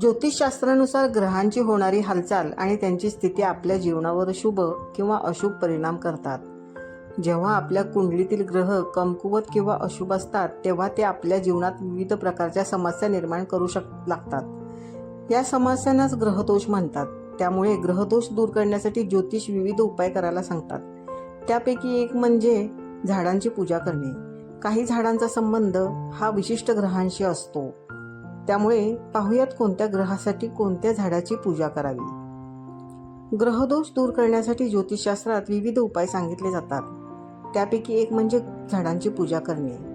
ज्योतिषशास्त्रानुसार ग्रहांची होणारी हालचाल आणि त्यांची स्थिती आपल्या जीवनावर शुभ किंवा अशुभ परिणाम करतात. जेव्हा आपल्या कुंडलीतील ग्रह कमकुवत किंवा अशुभ असतात तेव्हा ते आपल्या जीवनात विविध प्रकारच्या समस्या निर्माण करू शक लागतात. या समस्यांनाच ग्रहदोष म्हणतात. त्यामुळे ग्रहदोष दूर करण्यासाठी ज्योतिष विविध उपाय करायला सांगतात. त्यापैकी एक म्हणजे झाडांची पूजा करणे. काही झाडांचा संबंध हा विशिष्ट ग्रहांशी असतो. त्यामुळे पाहुयात कोणत्या ग्रहासाठी कोणत्या झाडाची पूजा करावी. ग्रहदोष दूर करण्यासाठी ज्योतिषशास्त्रात विविध उपाय सांगितले जातात. त्यापैकी एक म्हणजे झाडांची पूजा करणे.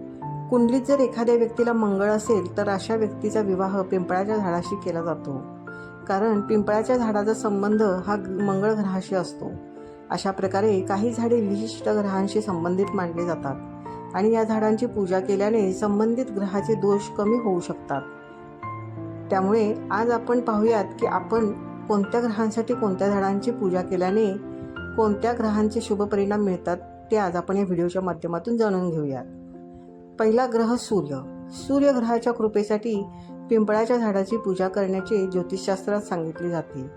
कुंडलीत जर एखाद्या व्यक्तीला मंगळ असेल तर अशा व्यक्तीचा विवाह पिंपळाच्या झाडाशी केला जातो. कारण पिंपळाच्या झाडाचा संबंध हा मंगळ ग्रहाशी असतो. अशा प्रकारे काही झाडे विशिष्ट ग्रहांशी संबंधित मानली जातात. आणि या झाडांची पूजा केल्याने संबंधित ग्रहाचे दोष कमी होऊ शकतात. त्यामुळे आज आपण पाहूयात की आपण कोणत्या ग्रहांसाठी कोणत्या झाडांची पूजा केल्याने कोणत्या ग्रहांचे शुभ परिणाम मिळतात ते आज आपण या व्हिडिओच्या माध्यमातून जाणून घेऊयात. पहिला ग्रह सूर्य. सूर्यग्रहाच्या कृपेसाठी पिंपळाच्या झाडाची पूजा करण्याचे ज्योतिषशास्त्रात सांगितले जाते.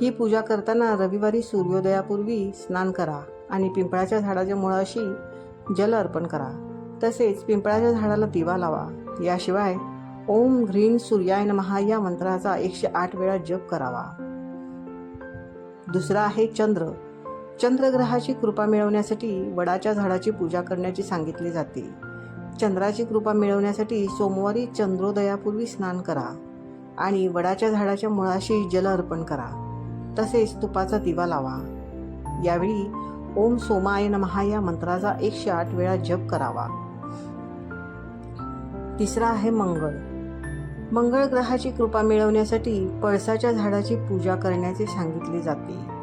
ही पूजा करताना रविवारी सूर्योदयापूर्वी स्नान करा आणि पिंपळाच्या झाडाच्या मुळाशी जल अर्पण करा. तसेच पिंपळाच्या झाडाला दिवा लावा. याशिवाय ओम ह्रीं सूर्याय नमहा या मंत्राचा एकशे आठ वेळा जप करावा. दुसरा आहे चंद्र. चंद्रग्रहाची कृपा मिळवण्यासाठी वडाच्या झाडाची पूजा करण्याची सांगितली जाते. चंद्राची कृपा मिळवण्यासाठी सोमवारी चंद्रोदयापूर्वी स्नान करा आणि वडाच्या झाडाच्या मुळाशी जल अर्पण करा. तसेच तुपाचा दिवा लावा. यावेळी ओम सोमाय नमहा या मंत्राचा एकशे आठ वेळा जप करावा. तिसरा आहे मंगळ. मंगळ ग्रहाची कृपा मिळवण्यासाठी पळसाच्या झाडाची पूजा करण्याचे सांगितले जाते.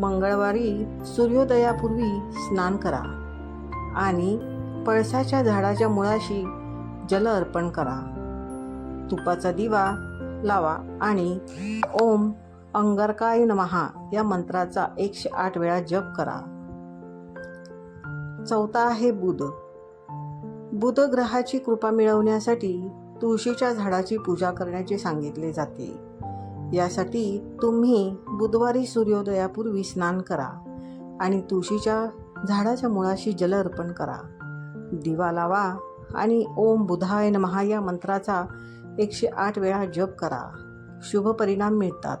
मंगळवारी सूर्योदयापूर्वी स्नान करा आणि पळसाच्या झाडाच्या मुळाशी जल अर्पण करा. तुपाचा दिवा लावा आणि ओम अंगारकाय नमहा या मंत्राचा एकशे आठ वेळा जप करा. चौथा आहे बुध. बुध ग्रहाची कृपा मिळवण्यासाठी तुळशीच्या झाडाची पूजा करण्याचे सांगितले जाते. यासाठी तुम्ही बुधवारी सूर्योदयापूर्वी स्नान करा आणि तुळशीच्या झाडाच्या मुळाशी जल अर्पण करा. दिवा लावा आणि ओम बुधाय नमहा या मंत्राचा एकशे आठ वेळा जप करा. शुभ परिणाम मिळतात.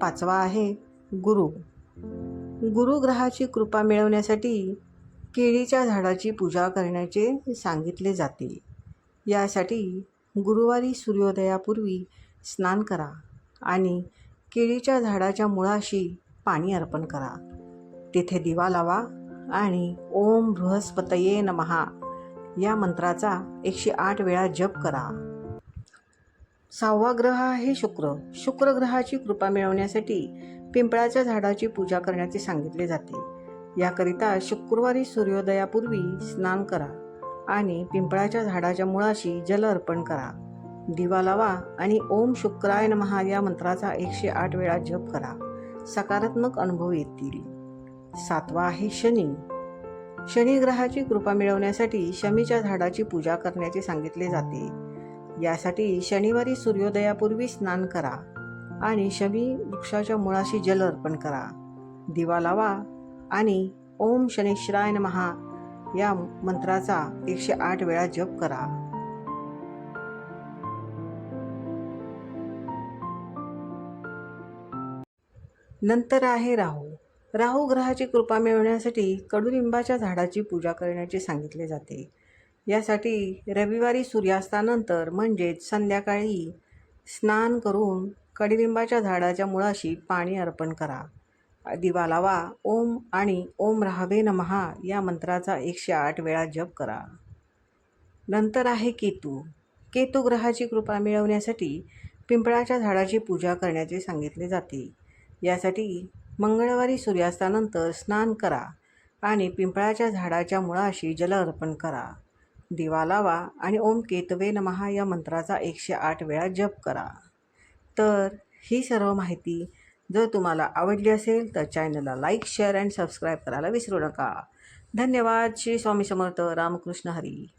पाचवा आहे गुरु. गुरुग्रहाची कृपा मिळवण्यासाठी केळीच्या झाडाची पूजा करण्याचे सांगितले जाते. यासाठी गुरुवारी सूर्योदयापूर्वी स्नान करा आणि केळीच्या झाडाच्या मुळाशी पाणी अर्पण करा. तेथे दिवा लावा आणि ओम बृहस्पतये नमहा या मंत्राचा एकशे आठ वेळा जप करा. सहावा ग्रह आहे शुक्र. शुक्र ग्रहाची कृपा मिळवण्यासाठी पिंपळाच्या झाडाची पूजा करण्याचे सांगितले जाते. याकरिता शुक्रवारी सूर्योदयापूर्वी स्नान करा आणि पिंपळाच्या झाडाच्या मुळाशी जल अर्पण करा. दिवा लावा आणि ओम शुक्राय नमहा या मंत्राचा एकशे आठ वेळा जप करा. सकारात्मक अनुभव येतील. सातवा आहे शनी. शनी ग्रहाची कृपा मिळवण्यासाठी शमीच्या झाडाची पूजा करण्याचे सांगितले जाते. यासाठी शनिवारी सूर्योदयापूर्वी स्नान करा आणि शमी वृक्षाच्या मुळाशी जल अर्पण करा. दिवा लावा आणि ओम शनेश्वराय महा या मंत्राचा एकशे आठ वेळा जप करा. नंतर आहे राहू. राहू ग्रहाची कृपा मिळवण्यासाठी कडुलिंबाच्या झाडाची पूजा करण्याचे सांगितले जाते. यासाठी रविवारी सूर्यास्तानंतर म्हणजेच संध्याकाळी स्नान करून कडुलिंबाच्या झाडाच्या मुळाशी पाणी अर्पण करा. दिवा लावा ओम आणि ओम राहवे नमहा या मंत्राचा एकशे आठ वेळा जप करा. नंतर आहे केतू. केतू ग्रहाची कृपा मिळवण्यासाठी पिंपळाच्या झाडाची पूजा करण्याचे सांगितले जाते. यासाठी मंगळवारी सूर्यास्तानंतर स्नान करा आणि पिंपळाच्या झाडाच्या मुळाशी जल अर्पण करा. दिवा लावा आणि ओम केतवे नमहा या मंत्राचा एकशे आठ वेळा जप करा. तर ही सर्व माहिती जर तुम्हाला आवडली असेल तर चॅनलला लाईक शेअर अँड सबस्क्राईब करायला विसरू नका. धन्यवाद. श्री स्वामी समर्थ. रामकृष्ण हरी.